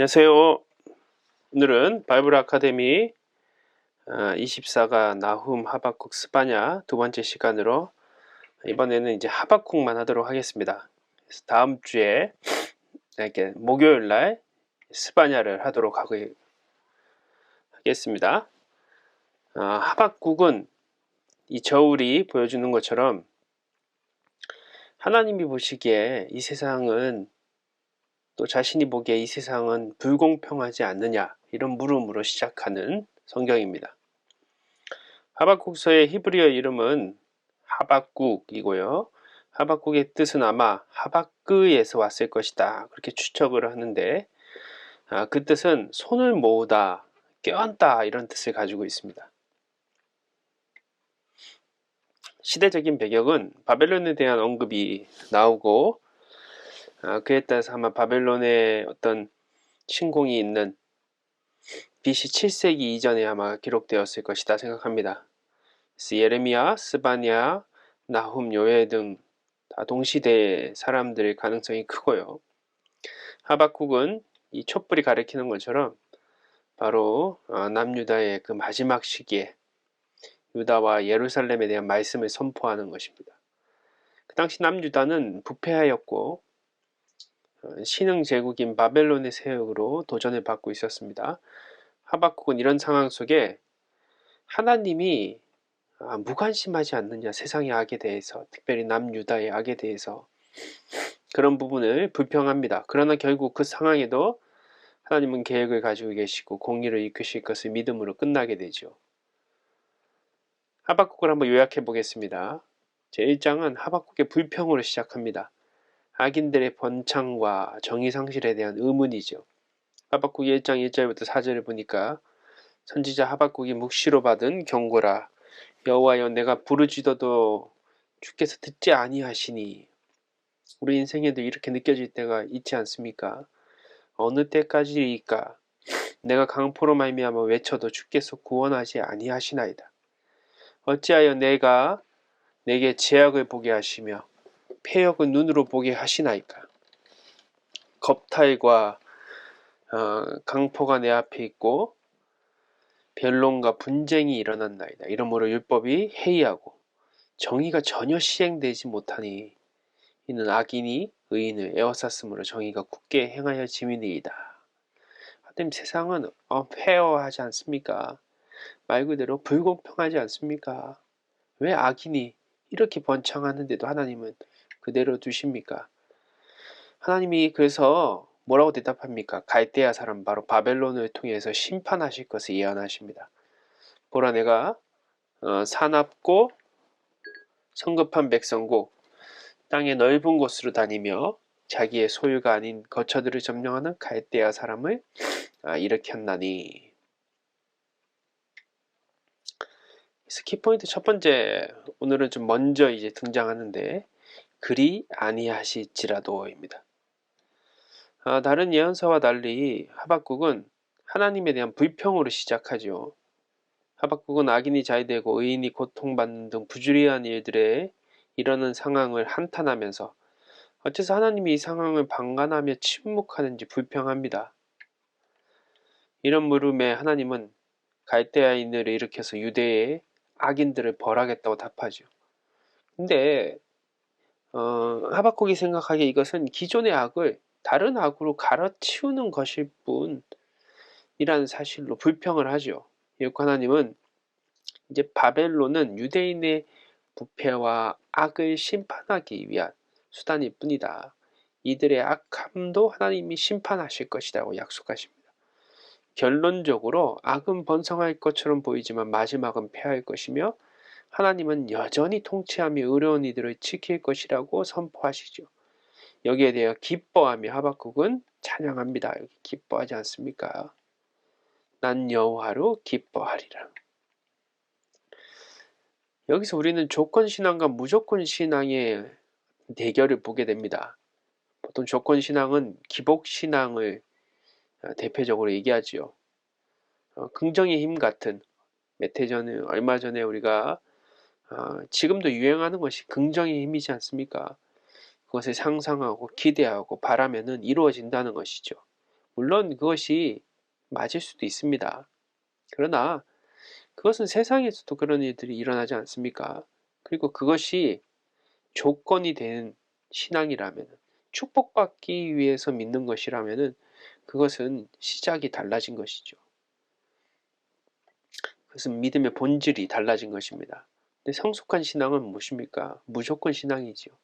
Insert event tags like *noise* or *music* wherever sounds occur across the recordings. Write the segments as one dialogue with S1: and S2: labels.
S1: 안녕하세요. 오늘은 바이블 아카데미 24가 나훔 하박국 스바냐 두 번째 시간으로 이번에는 이제 하박국만 하도록 하겠습니다. 그래서 다음 주에 이렇게 목요일 날 스바냐를 하도록 하겠습니다. 아, 하박국은 이 저울이 보여주는 것처럼 하나님이 보시기에 이 세상은 또 자신이 보기에 이 세상은 불공평하지 않느냐 이런 물음으로 시작하는 성경입니다. 하박국서의 히브리어 이름은 하박국이고요. 하박국의 뜻은 아마 하박그에서 왔을 것이다 그렇게 추측을 하는데 아, 그 뜻은 손을 모으다, 껴안다 이런 뜻을 가지고 있습니다. 시대적인 배경은 바벨론에 대한 언급이 나오고 아, 그에 따라서 아마 바벨론의 어떤 신공이 있는 BC 7세기 이전에 아마 기록되었을 것이다 생각합니다. 예레미야, 스바냐, 나훔, 요엘 등 다 동시대의 사람들의 가능성이 크고요. 하박국은 이 촛불이 가리키는 것처럼 바로 어, 남유다의 그 마지막 시기에 유다와 예루살렘에 대한 말씀을 선포하는 것입니다. 그 당시 남유다는 부패하였고 어, 신흥 제국인 바벨론의 세력으로 도전을 받고 있었습니다. 하박국은 이런 상황 속에 하나님이 아, 무관심하지 않느냐 세상의 악에 대해서 특별히 남유다의 악에 대해서 그런 부분을 불평합니다. 그러나 결국 그 상황에도 하나님은 계획을 가지고 계시고 공의를 이끄실 것을 믿음으로 끝나게 되죠. 하박국을 한번 요약해 보겠습니다. 제1장은 하박국의 불평으로 시작합니다. 악인들의 번창과 정의 상실에 대한 의문이죠. 하박국 1장 1절부터 4절을 보니까 선지자 하박국이 묵시로 받은 경고라 여호와여 내가 부르짖어도 주께서 듣지 아니하시니 우리 인생에도 이렇게 느껴질 때가 있지 않습니까? 어느 때까지일까? 내가 강포로 말미암아 외쳐도 주께서 구원하지 아니하시나이다. 어찌하여 내가 내게 제약을 보게 하시며 폐역은 눈으로 보게 하시나이까? 겁탈과 어, 강포가 내 앞에 있고 변론과 분쟁이 일어난나이다. 이러므로 율법이 해이하고 정의가 전혀 시행되지 못하니 이는 악인이 의인을 에워쌌으므로 정의가 굳게 행하여 지민이이다. 하나님 세상은 페어하지 않습니까? 말 그대로 불공평하지 않습니까? 왜 악인이 이렇게 번창하는데도 하나님은 그대로 두십니까? 하나님이 그래서 뭐라고 대답합니까? 갈대아 사람 바로 바벨론을 통해서 심판하실 것을 예언하십니다. 보라 내가 어, 사납고 성급한 백성고 땅의 넓은 곳으로 다니며 자기의 소유가 아닌 거처들을 점령하는 갈대아 사람을 아, 일으켰나니 스키포인트 첫 번째 오늘은 좀 먼저 이제 등장하는데 그리 아니하실지라도입니다. 아, 다른 예언서와 달리 하박국은 하나님에 대한 불평으로 시작하죠. 하박국은 악인이 잘되고 의인이 고통받는 등 부주의한 일들에 이러는 상황을 한탄하면서 어째서 하나님이 이 상황을 방관하며 침묵하는지 불평합니다. 이런 물음에 하나님은 갈대아인을 일으켜서 유대의 악인들을 벌하겠다고 답하죠. 근데 어, 하박국이 생각하기에 이것은 기존의 악을 다른 악으로 갈아치우는 것일 뿐이라는 사실로 불평을 하죠. 이렇게 하나님은 이제 바벨론은 유대인의 부패와 악을 심판하기 위한 수단일 뿐이다. 이들의 악함도 하나님이 심판하실 것이라고 약속하십니다. 결론적으로 악은 번성할 것처럼 보이지만 마지막은 패할 것이며 하나님은 여전히 통치하며 의로운 이들을 지킬 것이라고 선포하시죠. 여기에 대해 기뻐하며 하박국은 찬양합니다. 여기 기뻐하지 않습니까? 난 여호와로 기뻐하리라. 여기서 우리는 조건 신앙과 무조건 신앙의 대결을 보게 됩니다. 보통 조건 신앙은 기복 신앙을 대표적으로 얘기하지요. 어, 긍정의 힘 같은 전에 얼마 전에 우리가 어, 지금도 유행하는 것이 긍정의 힘이지 않습니까? 그것을 상상하고 기대하고 바라면은 이루어진다는 것이죠. 물론 그것이 맞을 수도 있습니다. 그러나 그것은 세상에서도 그런 일들이 일어나지 않습니까? 그리고 그것이 조건이 되는 신앙이라면, 축복받기 위해서 믿는 것이라면 그것은 시작이 달라진 것이죠. 그것은 믿음의 본질이 달라진 것입니다. 성숙한 신앙은 무엇입니까? 무조건 신앙이지요.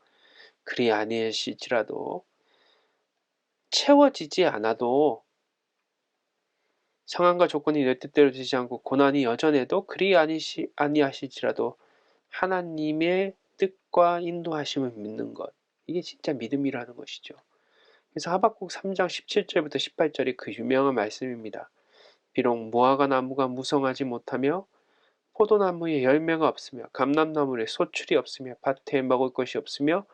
S1: 그리 아니하실지라도 채워지지 않아도 상황과 조건이 내 뜻대로 되지 않고 고난이 여전해도 그리 아니시, 아니하실지라도 하나님의 뜻과 인도하심을 믿는 것. 이게 진짜 믿음이라는 것이죠. 그래서 하박국 3장 17절부터 18절이 그 유명한 말씀입니다. 비록 무화과 나무가 무성하지 못하며 포도나무에 열매가 없으며 감람나무에 소출이 없으며 밭에 먹을 것이 없으며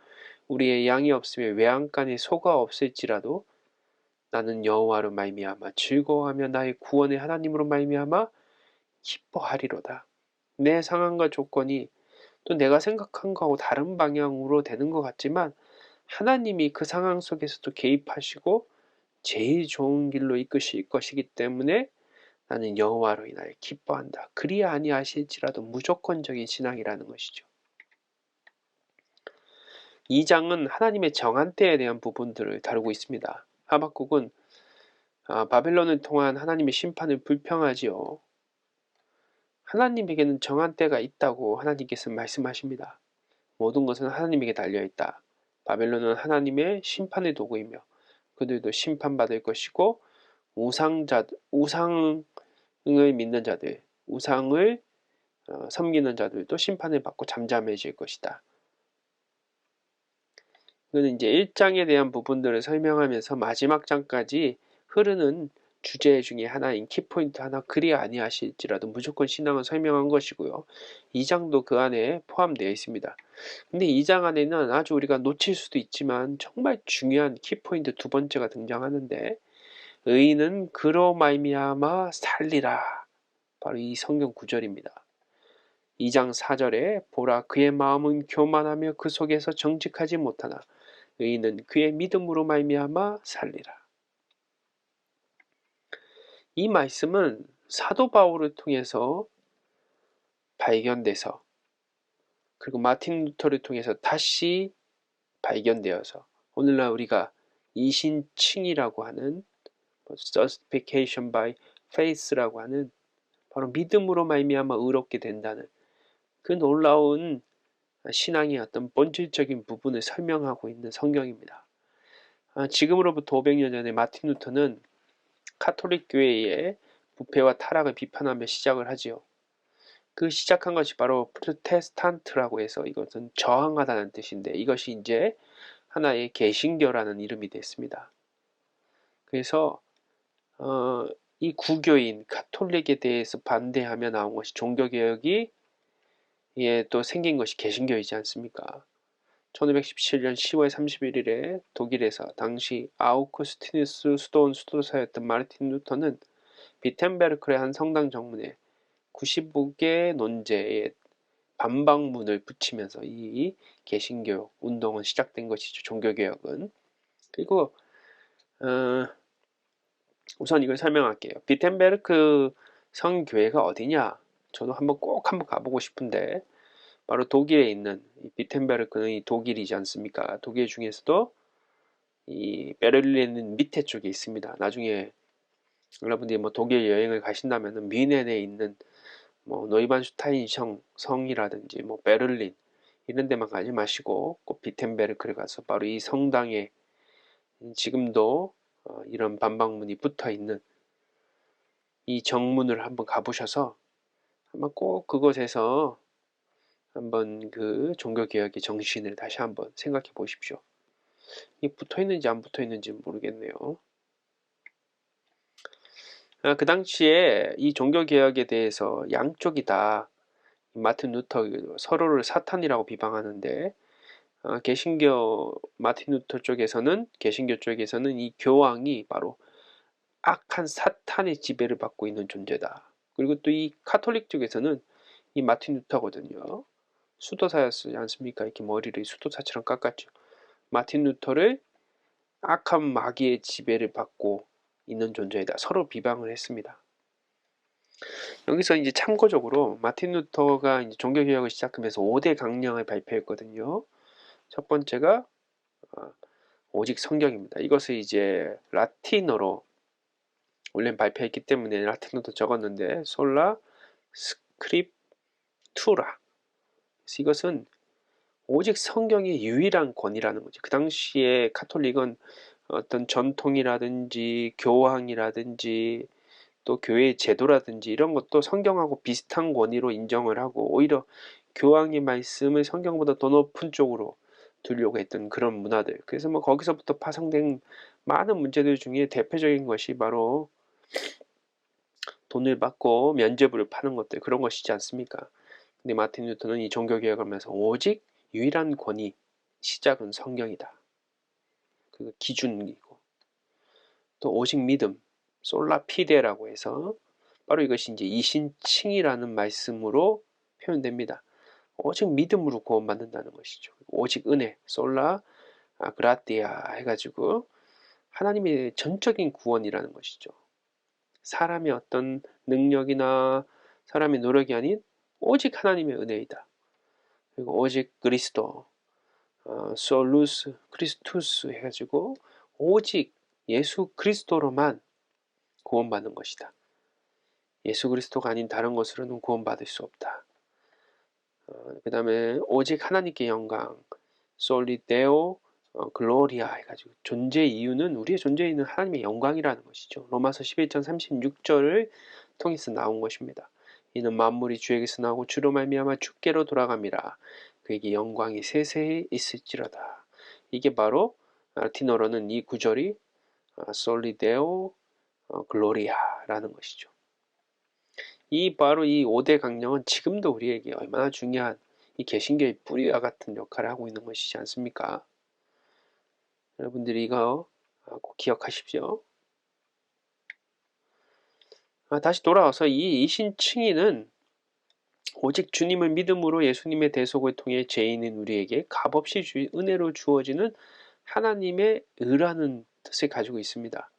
S1: 우리의 양이 없으며 외양간에 소가 없을지라도 나는 여호와로 말미암아 즐거워하며 나의 구원의 하나님으로 말미암아 기뻐하리로다. 내 상황과 조건이 또 내가 생각한 거하고 다른 방향으로 되는 것 같지만 하나님이 그 상황 속에서도 개입하시고 제일 좋은 길로 이끄실 것이기 때문에 나는 여호와로 인하여 기뻐한다. 그리 아니하실지라도 무조건적인 신앙이라는 것이죠. 이 장은 하나님의 정한 때에 대한 부분들을 다루고 있습니다. 하박국은 아, 바벨론을 통한 하나님의 심판을 불평하지요. 하나님에게는 정한 때가 있다고 하나님께서 말씀하십니다. 모든 것은 하나님에게 달려 있다. 바벨론은 하나님의 심판의 도구이며 그들도 심판받을 것이고 우상자 우상 을 믿는 자들, 우상을 어, 섬기는 자들도 심판을 받고 잠잠해질 것이다. 이거는 이제 1장에 대한 부분들을 설명하면서 마지막 장까지 흐르는 주제 중에 하나인 키포인트 하나 그리 아니하실지라도 무조건 신앙을 설명한 것이고요. 2장도 그 안에 포함되어 있습니다. 근데 2장 안에는 아주 우리가 놓칠 수도 있지만 정말 중요한 키포인트 두 번째가 등장하는데 의인은 그로 말미암아 살리라. 바로 이 성경 구절입니다. 2장 4절에 보라 그의 마음은 교만하며 그 속에서 정직하지 못하나 의인은 그의 믿음으로 말미암아 살리라. 이 말씀은 사도 바울을 통해서 발견돼서 그리고 마틴 루터를 통해서 다시 발견되어서 오늘날 우리가 이신칭이라고 하는 뭐 justification by faith라고 하는 바로 믿음으로 말미암아 의롭게 된다는 그 놀라운 신앙의 어떤 본질적인 부분을 설명하고 있는 성경입니다. 아, 지금으로부터 500년 전에 마틴 루터는 카톨릭 교회의 부패와 타락을 비판하며 시작을 하지요. 그 시작한 것이 바로 프로테스탄트라고 해서 이것은 저항하다는 뜻인데 이것이 이제 하나의 개신교라는 이름이 됐습니다. 그래서 어, 이 구교인 카톨릭에 대해서 반대하며 나온 것이 종교개혁이 예, 또 생긴 것이 개신교이지 않습니까? 1517년 10월 31일에 독일에서 당시 아우쿠스티누스 수도원 수도사였던 마르틴 루터는 비텐베르크의 한 성당 정문에 95개 논제의 반박문을 붙이면서 이 개신교 운동은 시작된 것이죠. 종교개혁은. 그리고 어, 우선 이걸 설명할게요. 비텐베르크 성교회가 어디냐? 저도 한번 꼭 한번 가보고 싶은데 바로 독일에 있는 비텐베르크는 이 독일이지 않습니까? 독일 중에서도 이 베를린은 밑에 쪽에 있습니다. 나중에 여러분들이 뭐 독일 여행을 가신다면 미넨에 있는 뭐 노이반슈타인 성, 성이라든지 뭐 베를린 이런 데만 가지 마시고 꼭 비텐베르크를 가서 바로 이 성당에 지금도 어, 이런 반박문이 붙어 있는 이 정문을 한번 가보셔서 한번 꼭 그곳에서 한번 그 종교개혁의 정신을 다시 한번 생각해 보십시오. 이게 붙어 있는지 안 붙어 있는지 모르겠네요. 아, 그 당시에 이 종교개혁에 대해서 양쪽이 다 마틴 루터 서로를 사탄이라고 비방하는데 아, 개신교 마틴 루터 쪽에서는 개신교 쪽에서는 이 교황이 바로 악한 사탄의 지배를 받고 있는 존재다. 그리고 또 이 카톨릭 쪽에서는 이 마틴 루터거든요. 수도사였지 않습니까? 이렇게 머리를 수도사처럼 깎았죠. 마틴 루터를 악한 마귀의 지배를 받고 있는 존재이다. 서로 비방을 했습니다. 여기서 이제 참고적으로 마틴 루터가 이제 종교개혁을 시작하면서 5대 강령을 발표했거든요. 첫 번째가 어, 오직 성경입니다. 이것을 이제 라틴어로 원래 발표했기 때문에 라틴어도 적었는데 솔라 스크립투라. 이것은 오직 성경이 유일한 권위라는 거죠. 그 당시에 카톨릭은 어떤 전통이라든지 교황이라든지 또 교회의 제도라든지 이런 것도 성경하고 비슷한 권위로 인정을 하고 오히려 교황의 말씀을 성경보다 더 높은 쪽으로 두려고 했던 그런 문화들. 그래서 뭐 거기서부터 파생된 많은 문제들 중에 대표적인 것이 바로 돈을 받고 면죄부를 파는 것들 그런 것이지 않습니까? 근데 마틴 뉴턴은 이 종교 개혁을 하면서 오직 유일한 권위 시작은 성경이다. 그 기준이고 또 오직 믿음 솔라 피데라고 해서 바로 이것이 이제 이신칭이라는 말씀으로 표현됩니다. 오직 믿음으로 구원받는다는 것이죠. 오직 은혜, 솔라 아, 그라티아 해가지고 하나님의 전적인 구원이라는 것이죠. 사람의 어떤 능력이나 사람의 노력이 아닌 오직 하나님의 은혜이다. 그리고 오직 그리스도, 어, 솔루스, 크리스투스 해가지고 오직 예수 그리스도로만 구원받는 것이다. 예수 그리스도가 아닌 다른 것으로는 구원받을 수 없다. 어, 그 다음에 오직 하나님께 영광, 솔리 데오 어, 글로리아 해가지고 존재 이유는 우리의 존재에는 하나님의 영광이라는 것이죠. 로마서 11장 36절을 통해서 나온 것입니다. 이는 만물이 주에게서 나오고 주로 말미암아 주께로 돌아갑니다. 그에게 영광이 세세히 있을지로다. 이게 바로 라틴어로는 이 구절이 솔리데오 어, 글로리아라는 것이죠. 이 바로 이 5대 강령은 지금도 우리에게 얼마나 중요한 이 개신교의 뿌리와 같은 역할을 하고 있는 것이지 않습니까? 여러분들이 이거 꼭 기억하십시오. 아, 다시 돌아와서 이 이신칭의는 오직 주님을 믿음으로 예수님의 대속을 통해 죄인인 우리에게 값없이 주, 은혜로 주어지는 하나님의 의라는 뜻을 가지고 있습니다.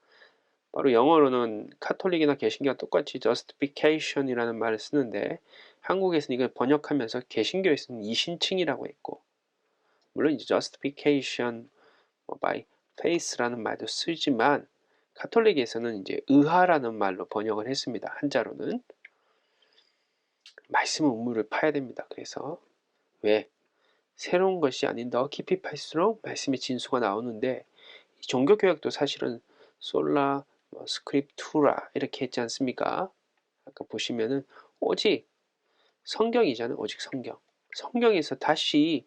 S1: 바로 영어로는 카톨릭이나 개신교와 똑같이 justification이라는 말을 쓰는데 한국에서는 이걸 번역하면서 개신교에서는 이신칭이라고 했고 물론 이제 justification 뭐 by faith라는 말도 쓰지만 카톨릭에서는 이제 의하라는 말로 번역을 했습니다. 한자로는 말씀 우물을 파야 됩니다. 그래서 왜 새로운 것이 아닌 더 깊이 팔수록 말씀의 진수가 나오는데 종교 교육도 사실은 솔라 뭐 스크립투라 이렇게 했지 않습니까? 아까 보시면은 오직 성경이잖아요. 오직 성경. 성경에서 다시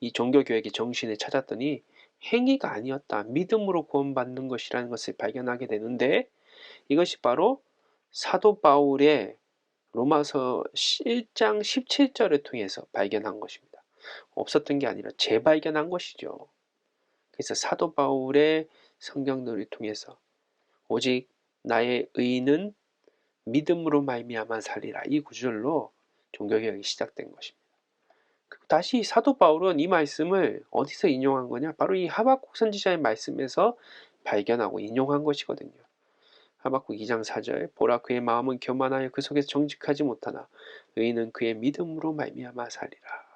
S1: 이 종교 교육의 정신을 찾았더니 행위가 아니었다. 믿음으로 구원받는 것이라는 것을 발견하게 되는데 이것이 바로 사도 바울의 로마서 1장 17절을 통해서 발견한 것입니다. 없었던 게 아니라 재발견한 것이죠. 그래서 사도 바울의 성경들을 통해서 오직 나의 의는 믿음으로 말미암아 살리라 이 구절로 종교개혁이 시작된 것입니다. 다시 사도 바울은 이 말씀을 어디서 인용한 거냐? 바로 이 하박국 선지자의 말씀에서 발견하고 인용한 것이거든요. 하박국 2장 4절 보라 그의 마음은 교만하여 그 속에서 정직하지 못하나 의인은 그의 믿음으로 말미암아 살리라.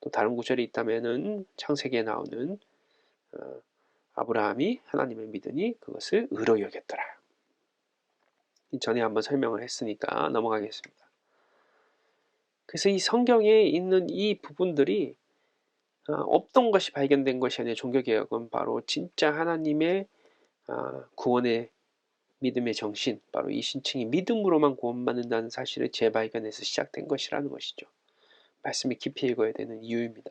S1: 또 다른 구절이 있다면은 창세기에 나오는 어, 아브라함이 하나님을 믿으니 그것을 의로 여겼더라. 전에 한번 설명을 했으니까 넘어가겠습니다. 그래서 이 성경에 있는 이 부분들이 어, 없던 것이 발견된 것이 아니라 종교개혁은 바로 진짜 하나님의 어, 구원의 믿음의 정신, 바로 이 신칭이 믿음으로만 구원받는다는 사실을 재발견해서 시작된 것이라는 것이죠. 말씀이 깊이 읽어야 되는 이유입니다.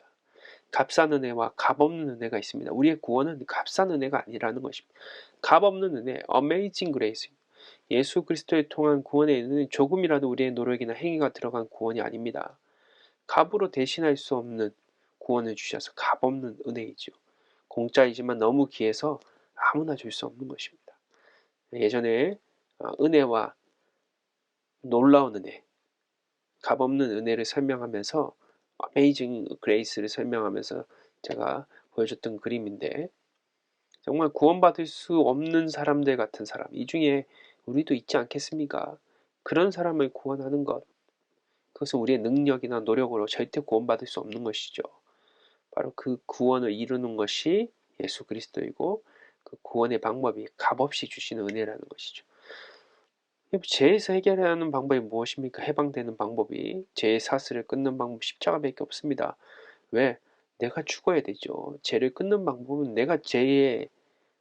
S1: 값싼 은혜와 값없는 은혜가 있습니다. 우리의 구원은 값싼 은혜가 아니라는 것입니다. 값없는 은혜, amazing grace. 예수 그리스도에 통한 구원의 은혜는 조금이라도 우리의 노력이나 행위가 들어간 구원이 아닙니다. 값으로 대신할 수 없는 구원을 주셔서 값없는 은혜이죠. 공짜이지만 너무 귀해서 아무나 줄 수 없는 것입니다. 예전에 어, 은혜와 놀라운 은혜, 값없는 은혜를 설명하면서 Amazing Grace를 설명하면서 제가 보여줬던 그림인데 정말 구원받을 수 없는 사람들 같은 사람, 이 중에 우리도 있지 않겠습니까? 그런 사람을 구원하는 것, 그것은 우리의 능력이나 노력으로 절대 구원받을 수 없는 것이죠. 바로 그 구원을 이루는 것이 예수 그리스도이고 그 구원의 방법이 값없이 주시는 은혜라는 것이죠. 죄에서 해결하는 방법이 무엇입니까? 해방되는 방법이 죄의 사슬을 끊는 방법 십자가밖에 없습니다. 왜? 내가 죽어야 되죠. 죄를 끊는 방법은 내가 죄의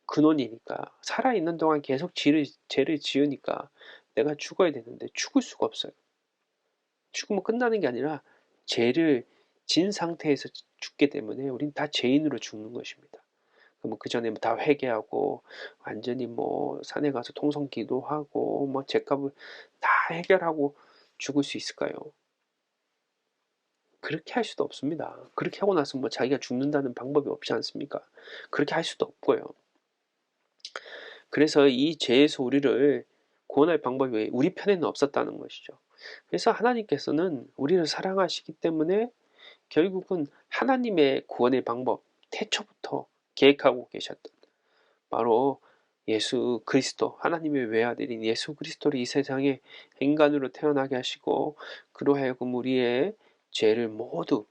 S1: 근원이니까 살아있는 동안 계속 죄를, 죄를 지으니까 내가 죽어야 되는데 죽을 수가 없어요. 죽으면 끝나는 게 아니라 죄를 진 상태에서 죽게 때문에 우린 다 죄인으로 죽는 것입니다. 그러면 그 전에 다 회개하고 완전히 뭐 산에 가서 통성 기도하고 뭐 죄값을 다 해결하고 죽을 수 있을까요? 그렇게 할 수도 없습니다. 그렇게 하고 나서 뭐 자기가 죽는다는 방법이 없지 않습니까? 그렇게 할 수도 없고요. 그래서 이 죄에서 우리를 구원할 방법이 우리 편에는 없었다는 것이죠. 그래서 하나님께서는 우리를 사랑하시기 때문에 결국은 하나님의 구원의 방법, 태초부터 계획하고 계셨던 바로 예수 그리스도, 하나님의 외아들인 예수 그리스도를 이 세상에 인간으로 태어나게 하시고 그로 하여금 우리의 죄를 모두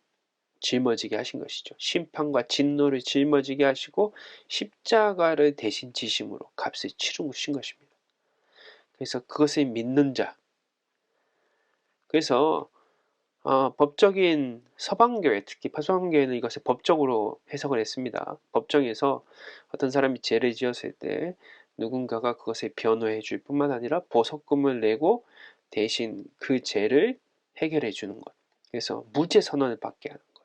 S1: 짊어지게 하신 것이죠. 심판과 진노를 짊어지게 하시고 십자가를 대신 지심으로 값을 치르신 것입니다. 그래서 그것을 믿는 자. 그래서 어, 법적인 서방교회, 특히 서방교회는 이것을 법적으로 해석을 했습니다. 법정에서 어떤 사람이 죄를 지었을 때 누군가가 그것을 변호해 줄 뿐만 아니라 보석금을 내고 대신 그 죄를 해결해 주는 것. 그래서 무죄 선언을 받게 하는 것.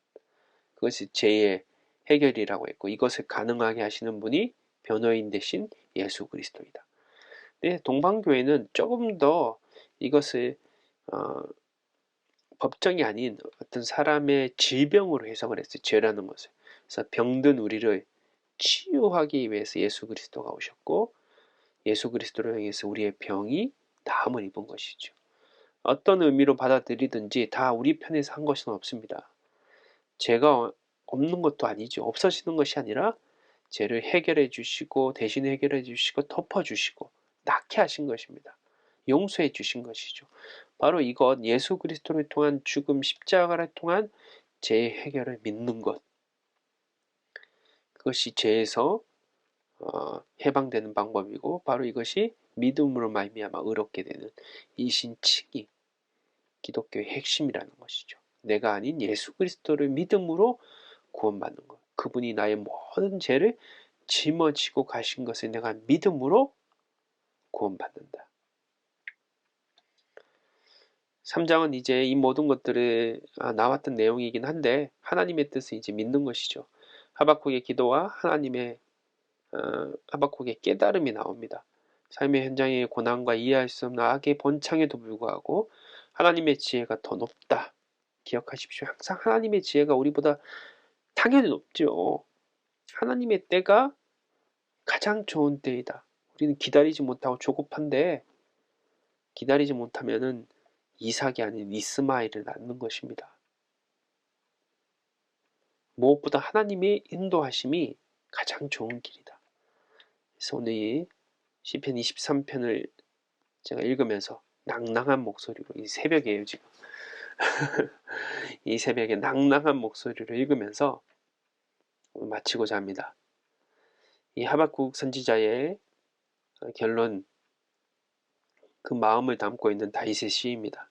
S1: 그것이 죄의 해결이라고 했고 이것을 가능하게 하시는 분이 변호인 대신 예수 그리스도이다. 네, 동방교회는 조금 더 이것을 어, 법정이 아닌 어떤 사람의 질병으로 해석을 했어요. 죄라는 것을. 그래서 병든 우리를 치유하기 위해서 예수 그리스도가 오셨고 예수 그리스도를 향해서 우리의 병이 나음을 입은 것이죠. 어떤 의미로 받아들이든지 다 우리 편에서 한 것은 없습니다. 죄가 없는 것도 아니죠. 없어지는 것이 아니라 죄를 해결해 주시고 대신 해결해 주시고 덮어 주시고 낫게 하신 것입니다. 용서해 주신 것이죠. 바로 이것 예수 그리스도를 통한 죽음 십자가를 통한 죄 해결을 믿는 것. 그것이 죄에서 어, 해방되는 방법이고 바로 이것이 믿음으로 말미암아 의롭게 되는 이신칭이 기독교의 핵심이라는 것이죠. 내가 아닌 예수 그리스도를 믿음으로 구원받는 것. 그분이 나의 모든 죄를 짊어지고 가신 것을 내가 믿음으로 구원받는다. 3장은 이제 이 모든 것들을 아, 나왔던 내용이긴 한데 하나님의 뜻을 이제 믿는 것이죠. 하박국의 기도와 하나님의 어, 하박국의 깨달음이 나옵니다. 삶의 현장의 고난과 이해할 수 없는 악의 번창에도 불구하고 하나님의 지혜가 더 높다. 기억하십시오. 항상 하나님의 지혜가 우리보다 당연히 높죠. 하나님의 때가 가장 좋은 때이다. 우리는 기다리지 못하고 조급한데 기다리지 못하면은 이삭이 아닌 이스마엘을 낳는 것입니다. 무엇보다 하나님의 인도하심이 가장 좋은 길이다. 그래서 오늘 이 시편 23편을 제가 읽으면서 낭낭한 목소리로 이 새벽이에요 지금 *laughs* 이 새벽에 낭낭한 목소리로 읽으면서 마치고자 합니다. 이 하박국 선지자의 결론 그 마음을 담고 있는 다윗의 시입니다.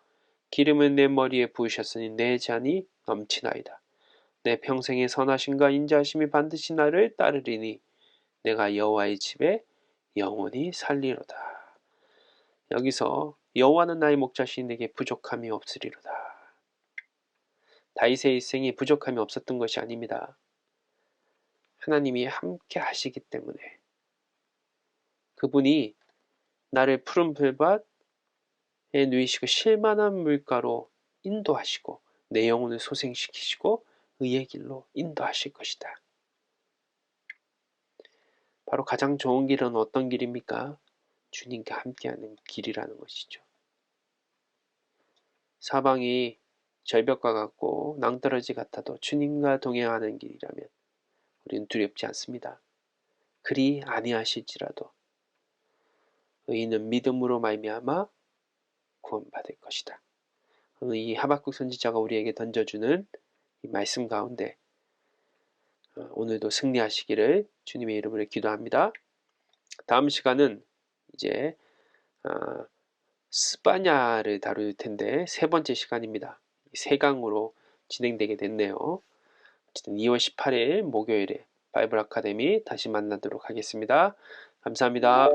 S1: 기름은 내 머리에 부으셨으니 내 잔이 넘치나이다. 내 평생의 선하심과 인자하심이 반드시 나를 따르리니 내가 여호와의 집에 영원히 살리로다. 여기서 여호와는 나의 목자신 내게 부족함이 없으리로다. 다윗의 일생이 부족함이 없었던 것이 아닙니다. 하나님이 함께 하시기 때문에 그분이 나를 푸른 풀밭에 누이시고 실만한 물가로 인도하시고 내 영혼을 소생시키시고 의의 길로 인도하실 것이다. 바로 가장 좋은 길은 어떤 길입니까? 주님과 함께하는 길이라는 것이죠. 사방이 절벽과 같고 낭떠러지 같아도 주님과 동행하는 길이라면 우리는 두렵지 않습니다. 그리 아니하실지라도 의인은 믿음으로 말미암아 구원받을 것이다. 이 하박국 선지자가 우리에게 던져주는 이 말씀 가운데 어, 오늘도 승리하시기를 주님의 이름으로 기도합니다. 다음 시간은 이제 아, 스파냐를 다룰 텐데 세 번째 시간입니다. 세 강으로 진행되게 됐네요. 어쨌든 2월 18일 목요일에 바이블 아카데미 다시 만나도록 하겠습니다. 감사합니다.